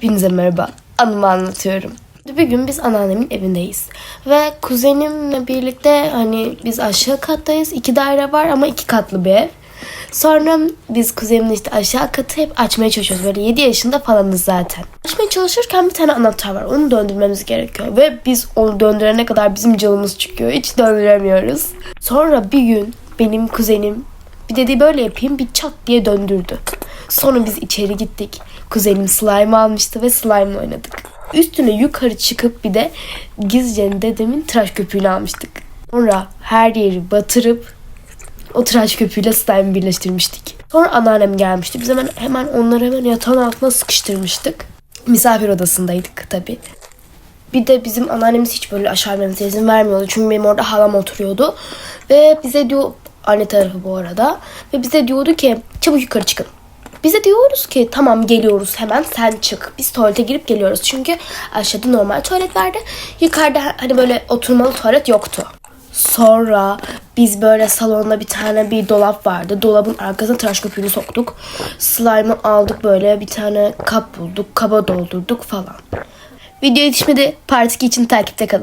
Hepinize merhaba. Anımı anlatıyorum. Bir gün biz anneannemin evindeyiz. Ve kuzenimle birlikte hani biz aşağı kattayız. İki daire var ama iki katlı bir ev. Sonra biz kuzenimle işte aşağı katı hep açmaya çalışıyoruz. Böyle 7 yaşında falanız zaten. Açmaya çalışırken bir tane anahtar var. Onu döndürmemiz gerekiyor. Ve biz onu döndürene kadar bizim canımız çıkıyor. Hiç döndüremiyoruz. Sonra bir gün benim kuzenim bir dedi böyle yapayım bir çat diye döndürdü. Sonra biz içeri gittik. Kuzenim slime almıştı ve slime oynadık. Üstüne yukarı çıkıp bir de gizlice dedemin tıraş köpüğünü almıştık. Sonra her yeri batırıp o tıraş köpüğüyle slime birleştirmiştik. Sonra anneannem gelmişti. Biz hemen hemen onları hemen yatağın altına sıkıştırmıştık. Misafir odasındaydık tabii. Bir de bizim anneannemiz hiç böyle aşağı inmemize izin vermiyordu. Çünkü benim orada halam oturuyordu. Ve bize diyor anne tarafı bu arada. Ve bize diyordu ki çabuk yukarı çıkın. Bize diyoruz ki tamam geliyoruz hemen sen çık. Biz tuvalete girip geliyoruz. Çünkü aşağıda normal tuvalet vardı. Yukarıda hani böyle oturmalı tuvalet yoktu. Sonra biz böyle salonda bir tane bir dolap vardı. Dolabın arkasına tıraş köpüğünü soktuk. Slime'ı aldık böyle bir tane kap bulduk. Kaba doldurduk falan. Video yetişmedi. Part 2 için takipte kalın.